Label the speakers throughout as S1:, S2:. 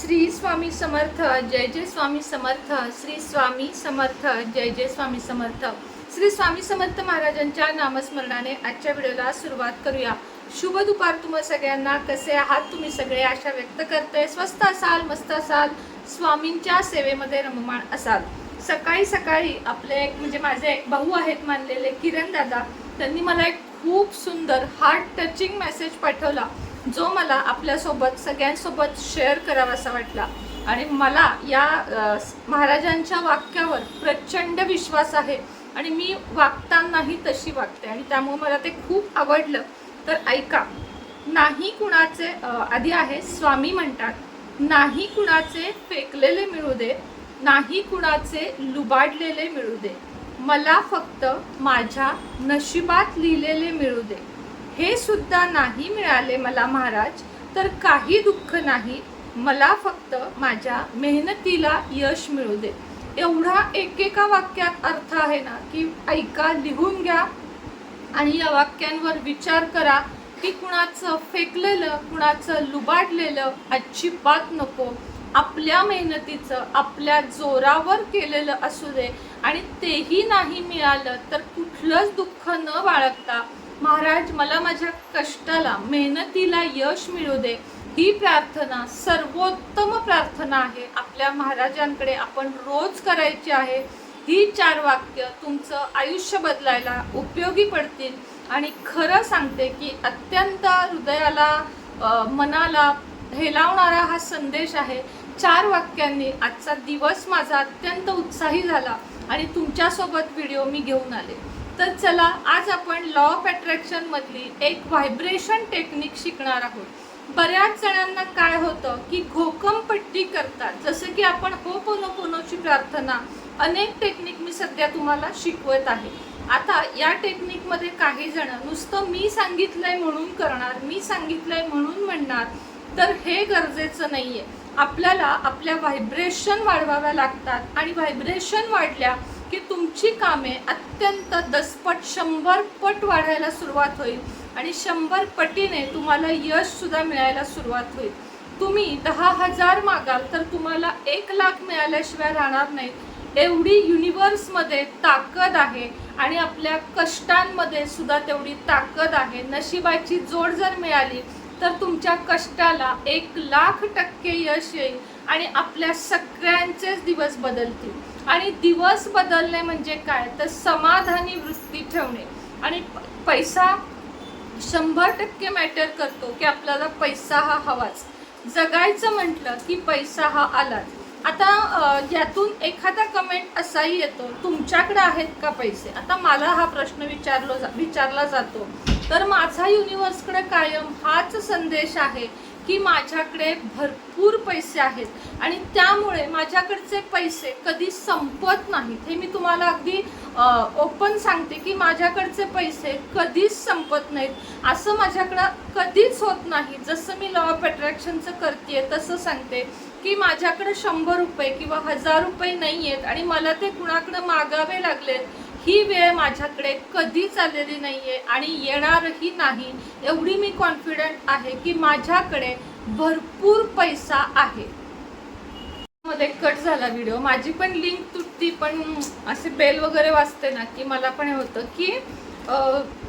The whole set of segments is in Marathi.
S1: श्री स्वामी समर्थ जय जय स्वामी समर्थ श्री स्वामी समर्थ जय जय स्वामी समर्थ. श्री स्वामी समर्थ महाराजांच्या नामस्मरणाने आजच्या व्हिडिओला सुरुवात करूया. शुभ दुपार तुम्हा सगळ्यांना. कसे आहात तुम्ही सगळे? आशा व्यक्त करते स्वस्त असाल मस्त असाल स्वामींच्या सेवेमध्ये रममाण असाल. सकाळी सकाळी आपले एक म्हणजे माझे एक भाऊ आहेत मानलेले किरण दादा. त्यांनी मला एक खूप सुंदर हार्ट टचिंग मेसेज पाठवला. जो मला आपल्यासोबत सगळ्यांसोबत शेअर करावासा वाटला. आणि मला या महाराजांच्या वाक्यावर प्रचंड विश्वास आहे आणि मी वागतानाही तशी वागते. आणि त्यामुळे मला ते खूप आवडलं. तर ऐका नाही कुणाचे आधी आहे स्वामी म्हणतात नाही कुणाचे फेकलेले मिळू दे नाही कुणाचे लुबाडलेले मिळू दे मला फक्त माझ्या नशिबात लिहिलेले मिळू दे. हे सुद्धा नाही मिळाले मला महाराज. तर काही दुःख नाही. मला फक्त माझ्या मेहनतीला यश मिळू दे. एवढा एकेका वाक्यात अर्थ आहे ना की ऐका लिहून घ्या. आणि या वाक्यांवर विचार करा की कुणाचं फेकलेलं कुणाचं लुबाडलेलं अजिबात नको. आपल्या मेहनतीचं आपल्या जोरावर केलेलं असू दे. आणि तेही नाही मिळालं तर कुठलंच दुःख न बाळगता महाराज मला माझ्या कष्टाला मेहनतीला यश मिळू दे. ही प्रार्थना सर्वोत्तम प्रार्थना आहे. आपल्या महाराजांकडे आपण रोज करायची आहे. ही चार वाक्य तुमचं आयुष्य बदलायला उपयोगी पडतील. आणि खरं सांगते की अत्यंत हृदयाला मनाला हेलावणारा हा संदेश आहे. चार वाक्यांनी आजचा दिवस माझा अत्यंत उत्साही झाला आणि तुमच्यासोबत व्हिडिओ मी घेऊन आले. तर चला आज आपण लॉ ऑफ अट्रॅक्शनमधली एक व्हायब्रेशन टेक्निक शिकणार आहोत. बऱ्याच जणांना काय होतं की घोकमपट्टी करतात. जसं की आपण हो पोनो पोनोची प्रार्थना अनेक टेक्निक मी सध्या तुम्हाला शिकवत आहे. आता या टेक्निकमध्ये काही जण नुसतं मी सांगितलंय म्हणून करणार मी सांगितलंय म्हणून म्हणणार तर हे गरजेचं नाही आहे आपल्याला आपल्या व्हायब्रेशन वाढवाव्या लागतात. आणि व्हायब्रेशन वाढल्या की तुमची कामे अत्यंत दसपट शंभर पट वाढायला सुरुवात होईल. आणि शंभर पटीने तुम्हाला यश सुद्धा मिळायला सुरुवात होईल. तुम्ही दहा हजार मागाल तर तुम्हाला एक लाख मिळाल्याशिवाय राहणार नाही. एवढी युनिवर्समध्ये ताकद आहे आणि आपल्या कष्टांमध्ये सुद्धा तेवढी ताकद आहे. नशिबाची जोड जर मिळाली तर तुमच्या कष्टाला एक लाख टक्के यश येईल आणि आपल्या सगळ्यांचेच दिवस बदलतील. आणि दिवस बदलणे म्हणजे काय? तर समाधानी वृत्ती ठेवणे. आणि पैसा शंभर टक्के मॅटर करतो की आपल्याला पैसा हा हवाच. जगायचं म्हटलं की पैसा हा आलाच. आता यातून एखादा कमेंट असाही येतो तुमच्याकडे आहेत का पैसे? आता मला हा प्रश्न विचारलो जा विचारला जातो. तर माझा युनिव्हर्सकडे कायम हाच संदेश आहे की माझ्याकडे भरपूर पैसे आहेत. आणि त्यामुळे माझ्याकडचे पैसे कधी संपत नाहीत. हे मी तुम्हाला अगदी ओपन सांगते की माझ्याकडचे पैसे कधीच संपत नाहीत. असं माझ्याकडं कधीच होत नाही. जसं मी लॉ ऑफ अट्रॅक्शनचं करते तसं सांगते की माझ्याकडे शंभर रुपये किंवा हजार रुपये नाही आहेत आणि मला ते कुणाकडं मागावे लागलेत ही वेळ माझ्याकडे कधीच आलेली नाहीये आणि येणारही नाही एवढी मी कॉन्फिडंट आहे की माझ्याकडे भरपूर पैसा आहे. मध्ये कट झाला व्हिडिओ माझी पण लिंक तुटती पण असे बेल वगैरे वाचते ना की मला पण हे होतं की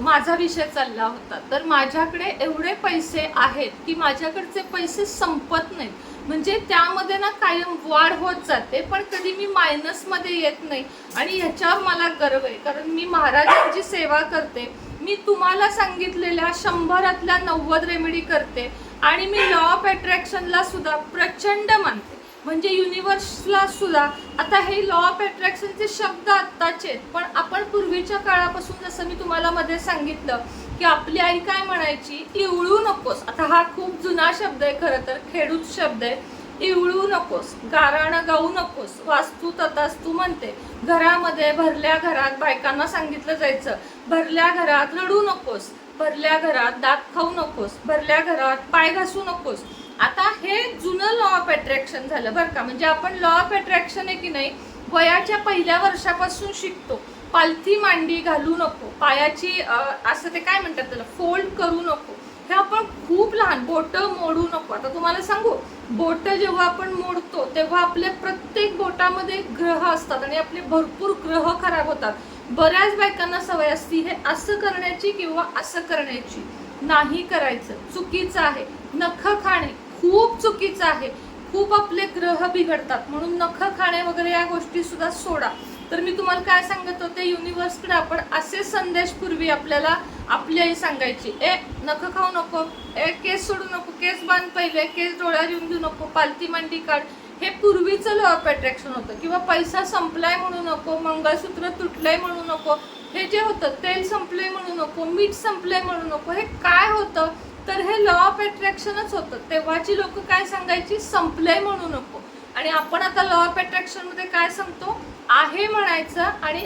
S1: माझा विषय चालला होता. तर माझ्याकडे एवढे पैसे आहेत की माझ्याकडचे पैसे संपत नाहीत. म्हणजे त्यामध्ये ना कायम वाढ होत जाते पण कधी मी मायनसमध्ये येत नाही. आणि ह्याच्यावर मला गर्व आहे. कारण मी महाराजांची सेवा करते. मी तुम्हाला सांगितलेल्या शंभरातल्या नव्वद रेमेडी करते. आणि मी लॉ ऑफ अट्रॅक्शनला सुद्धा प्रचंड मानते. म्हणजे युनिव्हर्सला सुद्धा. आता हे लॉ ऑफ अट्रॅक्शनचे शब्द आत्ताचे आहेत. पण आपण पूर्वीच्या काळापासून जसं मी तुम्हाला मध्ये सांगितलं की आपली आई काय म्हणायची? इवळू नकोस. आता हा खूप जुना शब्द आहे खरं तर. खेडूत शब्द आहे. इवळू नकोस. गाराणं गाऊ नकोस. वास्तू ततास्तू म्हणते. घरामध्ये भरल्या घरात बायकांना सांगितलं जायचं. भरल्या घरात रडू नकोस. भरल्या घरात दात खाऊ नकोस. भरल्या घरात पाय घासू नकोस. आता हे जुनं लॉ ऑफ अट्रॅक्शन झालं बरं का. म्हणजे आपण लॉ ऑफ अट्रॅक्शन आहे की नाही? वयाच्या पहिल्या वर्षापासून शिकतो. पालथी मांडी घालू नको पायाची असं ते काय म्हणतात त्याला फोल्ड करू नको. हे आपण खूप लहान बोटं मोडू नको. आता तुम्हाला सांगू बोटं जेव्हा आपण मोडतो तेव्हा आपल्या प्रत्येक बोटामध्ये ग्रह असतात आणि आपले भरपूर ग्रह खराब होतात. बऱ्याच बायकांना सवय असती हे असं करण्याची किंवा असं करण्याची. नाही करायचं. चुकीचं आहे. नख खाणे खूप चुकीचं आहे. खूप आपले ग्रह बिघडतात. म्हणून नख खाणे वगैरे या गोष्टी सुद्धा सोडा. तर मी तुम्हाला काय सांगत होते युनिव्हर्सकडे आपण असे संदेश पूर्वी आपल्याला आपली आई सांगायची. ए नखं खाऊ नको ए केस सोडू नको केस बांध पहिले केस डोळ्यावर येऊन देऊ नको पालती मांडी काढ. हे पूर्वीचं लॉ ऑफ अट्रॅक्शन होतं. किंवा पैसा संपलाय म्हणू नको मंगळसूत्र तुटलंय म्हणू नको हे जे होतं तेल संपलंय म्हणू नको मीठ संपलंय म्हणू नको हे काय होतं? तर हे लॉ ऑफ अट्रॅक्शनच होतं. तेव्हाची लोक काय सांगायची? संपलंय म्हणू नको. आणि आपण आता लॉ ऑफ अट्रॅक्शनमध्ये काय सांगतो? आहे म्हणायचं आणि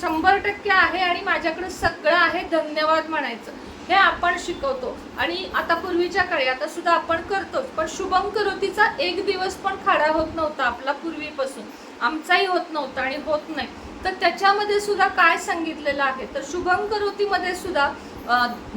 S1: शंभर टक्के आहे आणि माझ्याकडे सगळं आहे धन्यवाद म्हणायचं. हे आपण शिकवतो. आणि आता पूर्वीच्या काळी आता सुद्धा आपण करतोच. पण शुभम करोतीचा एक दिवस पण खाडा होत नव्हता आपला पूर्वीपासून. आमचाही होत नव्हता आणि होत नाही. तर त्याच्यामध्ये सुद्धा काय सांगितलेलं आहे? तर शुभम करोतीमध्ये सुद्धा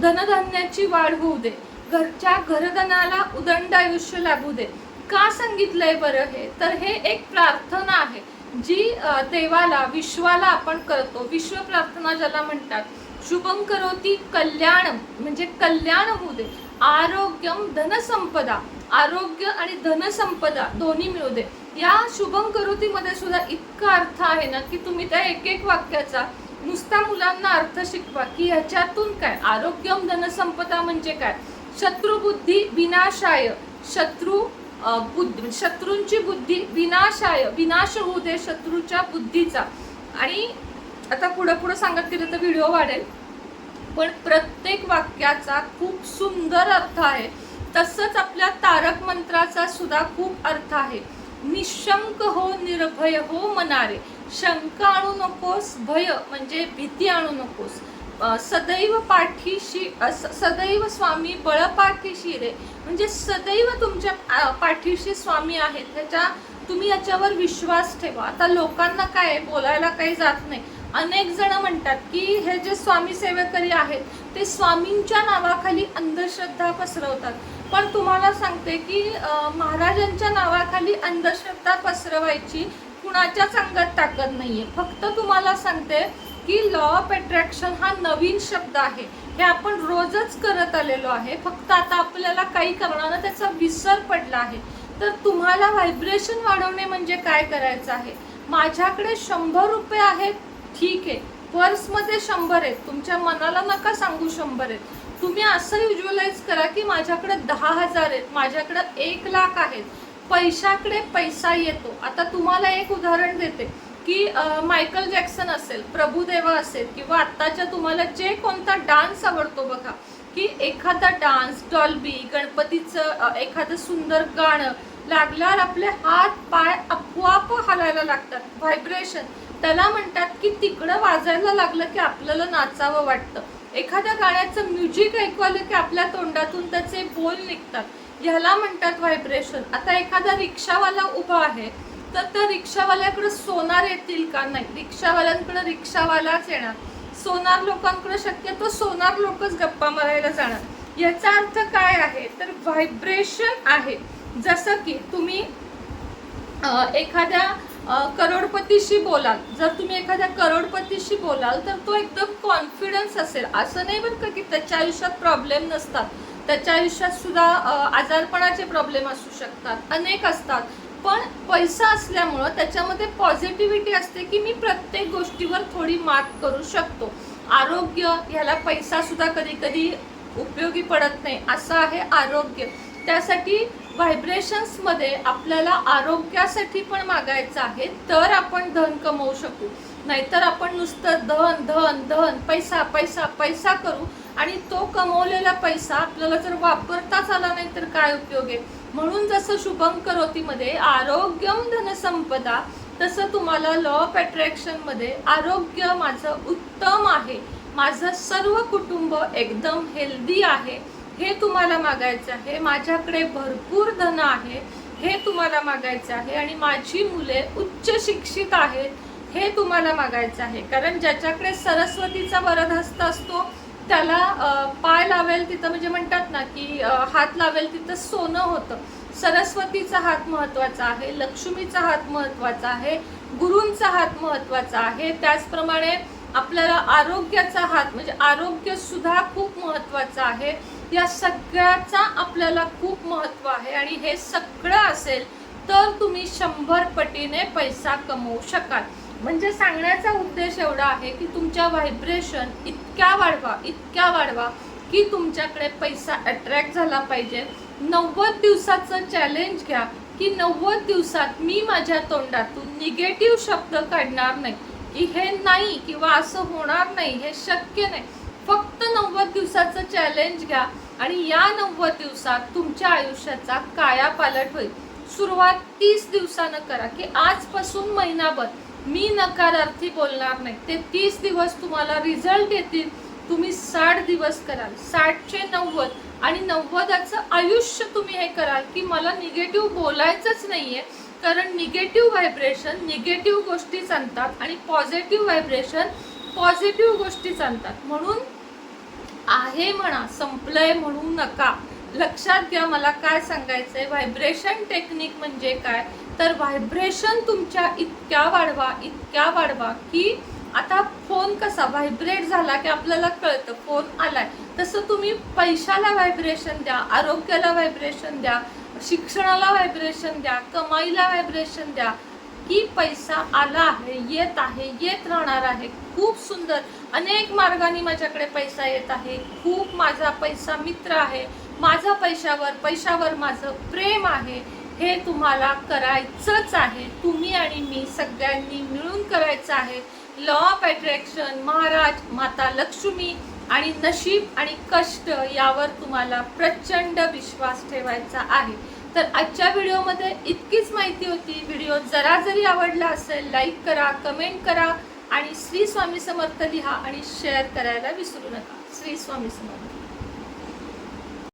S1: धनधान्याची वाढ होऊ दे. घरच्या घरधनाला उदंड आयुष्य लागू दे. का सांगितलंय बरं हे? तर हे एक प्रार्थना आहे. जी देवाला विश्वाला आपण करतो विश्व प्रार्थना ज्याला म्हणतात शुभम करोती कल्याण म्हणजे कल्याण होऊ दे आरोग्यम धनसंपदा आरोग्य आणि धनसंपदा दोन्ही मिळू दे. या शुभम करोतीमध्ये सुद्धा इतका अर्थ आहे ना की तुम्ही त्या एक एक वाक्याचा नुसता मुलांना अर्थ शिकवा की ह्याच्यातून काय? आरोग्यम धनसंपदा म्हणजे काय? शत्रुबुद्धी विनाशाय शत्रू बुद्ध म्हणजे शत्रूंची बुद्धी विनाशाय विनाश होऊ दे शत्रूच्या बुद्धीचा. आणि आता पुढं पुढं सांगत गेलं तर व्हिडिओ वाढेल. पण प्रत्येक वाक्याचा खूप सुंदर अर्थ आहे. तसंच आपल्या तारक मंत्राचा सुद्धा खूप अर्थ आहे. निशंक हो निर्भय हो मनारे. शंका आणू नकोस भय म्हणजे भीती आणू नकोस. सदैव पाठीशी सदैव स्वामी बळपाठीशी रे म्हणजे सदैव तुमच्या पाठीशी स्वामी आहेत. त्याच्या तुम्ही याच्यावर विश्वास ठेवा. आता लोकांना काय आहे, बोलायला काही जात नाही. अनेक जण म्हणतात की हे जे स्वामी सेवेकरी आहेत ते स्वामींच्या नावाखाली अंधश्रद्धा पसरवतात. पण तुम्हाला सांगते की महाराजांच्या नावाखाली अंधश्रद्धा पसरवायची कुणाच्याच अंगात ताकद नाहीये. फक्त तुम्हाला सांगते की लॉ ऑफ अट्रॅक्शन हा नवीन शब्द आहे. हे आपण रोजच करत आलेलो आहे. फक्त आता आपल्याला काही कारणानं त्याचा विसर पडला आहे. तर तुम्हाला व्हायब्रेशन वाढवणे म्हणजे काय करायचं आहे? माझ्याकडे शंभर रुपये आहेत. ठीक आहे. पर्समध्ये शंभर आहेत. तुमच्या मनाला नका सांगू शंभर आहेत. तुम्ही असं युज्युअलाइज करा की माझ्याकडे दहा हजार आहेत. माझ्याकडे एक लाख आहेत. पैशाकडे पैसा येतो. आता तुम्हाला एक उदाहरण देते. की मायकल जॅक्सन असेल प्रभुदेवा असेल किंवा आत्ताच्या तुम्हाला जे कोणता डान्स आवडतो बघा की एखादा डान्स डॉल्बी गणपतीचं एखादं सुंदर गाणं लागल्यावर आपले हात पाय आपोआप हलायला लागतात व्हायब्रेशन त्याला म्हणतात की तिकडं वाजायला लागलं की आपल्याला नाचावं वाटतं. एखाद्या गाण्याचं म्युझिक ऐकू आलं की आपल्या तोंडातून त्याचे बोल निघतात. ह्याला म्हणतात व्हायब्रेशन आता एखादा रिक्षावाला उभा आहे तर त्या रिक्षावाल्याकडे सोनार येतील का नाही? रिक्षावाल्यांकडे रिक्षावालाच येणार. सोनार लोकांकडे शक्यतो सोनार लोकच गप्पा मारायला जाणार. याचा अर्थ काय आहे? तर व्हायब्रेशन आहे. जसं की तुम्ही एखाद्या करोडपतीशी बोलाल. जर तुम्ही एखाद्या करोडपतीशी बोलाल तर तो एकदम कॉन्फिडन्स असेल. असं नाही बरं का की त्याच्या आयुष्यात प्रॉब्लेम नसतात. त्याच्या आयुष्यात सुद्धा आजारपणाचे प्रॉब्लेम असू शकतात. अनेक असतात. पण पैसा असल्यामुळं त्याच्यामध्ये पॉझिटिव्हिटी असते की मी प्रत्येक गोष्टीवर थोडी मात करू शकतो. आरोग्य ह्याला पैसा सुद्धा कधी कधी उपयोगी पडत नाही. असं आहे आरोग्य. त्यासाठी व्हायब्रेशन्समध्ये आपल्याला आरोग्यासाठी पण मागायचं आहे तर आपण धन कमवू शकू. नाहीतर आपण नुसतं धन धन धन पैसा पैसा पैसा करू आणि तो कमवलेला पैसा आपल्याला जर वापरताच आला नाही तर काय उपयोग आहे? म्हणून जसं शुभम करोतीमध्ये आरोग्यम धनसंपदा तसं तुम्हाला लॉ ऑफ अट्रॅक्शनमध्ये आरोग्य माझं उत्तम आहे. माझं सर्व कुटुंब एकदम हेल्दी आहे. हे तुम्हाला मागायचं आहे. माझ्याकडे भरपूर धन आहे. हे तुम्हाला मागायचं आहे. आणि माझी मुले उच्च शिक्षित आहेत. हे तुम्हाला मागायचं आहे. कारण ज्याच्याकडे सरस्वतीचा वरदहस्त असतो त्याला पाय लावेल तिथं म्हणजे म्हणतात ना की हात लावेल तिथं सोनं होतं. सरस्वतीचा हात महत्त्वाचा आहे लक्ष्मीचा हात महत्त्वाचा आहे गुरूंचा हात महत्त्वाचा आहे. त्याचप्रमाणे आपल्याला आरोग्याचा हात म्हणजे आरोग्य सुद्धा खूप महत्त्वाचं आहे. या सगळ्याचा आपल्याला खूप महत्त्व आहे आणि हे सगळं असेल तर तुम्ही शंभर पटीने पैसा कमवू शकाल. म्हणजे सांगण्याचा उद्देश एवढा आहे की तुमच्या व्हायब्रेशन इतक्या वाढवा इतक्या वाढवा की तुमच्याकडे पैसा अट्रॅक्ट झाला पाहिजे. नव्वद दिवसाचं चॅलेंज घ्या की नव्वद दिवसात मी माझ्या तोंडातून निगेटिव्ह शब्द काढणार नाही. की हे नाही किंवा असं होणार नाही हे शक्य नाही. फक्त नव्वद दिवसाचं चॅलेंज घ्या आणि या नव्वद दिवसात तुमच्या आयुष्याचा कायापालट होईल. सुरुवात तीस दिवसानं करा की आजपासून महिनाभर मी नकारार्थी बोलणार नाही. ते तीस दिवस तुम्हाला रिझल्ट येतील. तुम्ही साठ दिवस कराल. साठचे नव्वद आणि नव्वदाचं आयुष्य तुम्ही हे कराल की मला निगेटिव्ह बोलायचंच नाहीये. कारण निगेटिव्ह व्हायब्रेशन निगेटिव्ह गोष्टीच आणतात आणि पॉझिटिव्ह व्हायब्रेशन पॉझिटिव्ह गोष्टी चालतात म्हणून आहे म्हणा संपलंय म्हणू नका. लक्षात घ्या मला काय सांगायचंय. व्हायब्रेशन टेक्निक म्हणजे काय? तर व्हायब्रेशन तुमच्या इतक्या वाढवा इतक्या वाढवा की आता फोन कसा व्हायब्रेट झाला की आपल्याला कळतं. फोन आलाय. तसं तुम्ही पैशाला व्हायब्रेशन द्या आरोग्याला व्हायब्रेशन द्या शिक्षणाला व्हायब्रेशन द्या कमाईला व्हायब्रेशन द्या की पैसा आला आहे येत आहे येत राहणार आहे. खूप सुंदर. अनेक मार्गाने माझ्याकडे पैसा येत आहे. खूप माझा पैसा मित्र आहे. माझा पैशावर पैशावर माझं प्रेम आहे. हे तुम्हाला करायचंच आहे. तुम्ही आणि मी सगळ्यांनी मिळून करायचं आहे. लॉ ऑफ अट्रॅक्शन महाराज माता लक्ष्मी आणि नशीब आणि कष्ट यावर तुम्हाला प्रचंड विश्वास ठेवायचा आहे. तर आजच्या व्हिडिओमध्ये इतकीच माहिती होती. व्हिडिओ जरा जरी आवडला असेल लाईक करा कमेंट करा आणि श्री स्वामी समर्थ लिहा आणि शेअर करायला विसरू नका. श्री स्वामी समर्थ.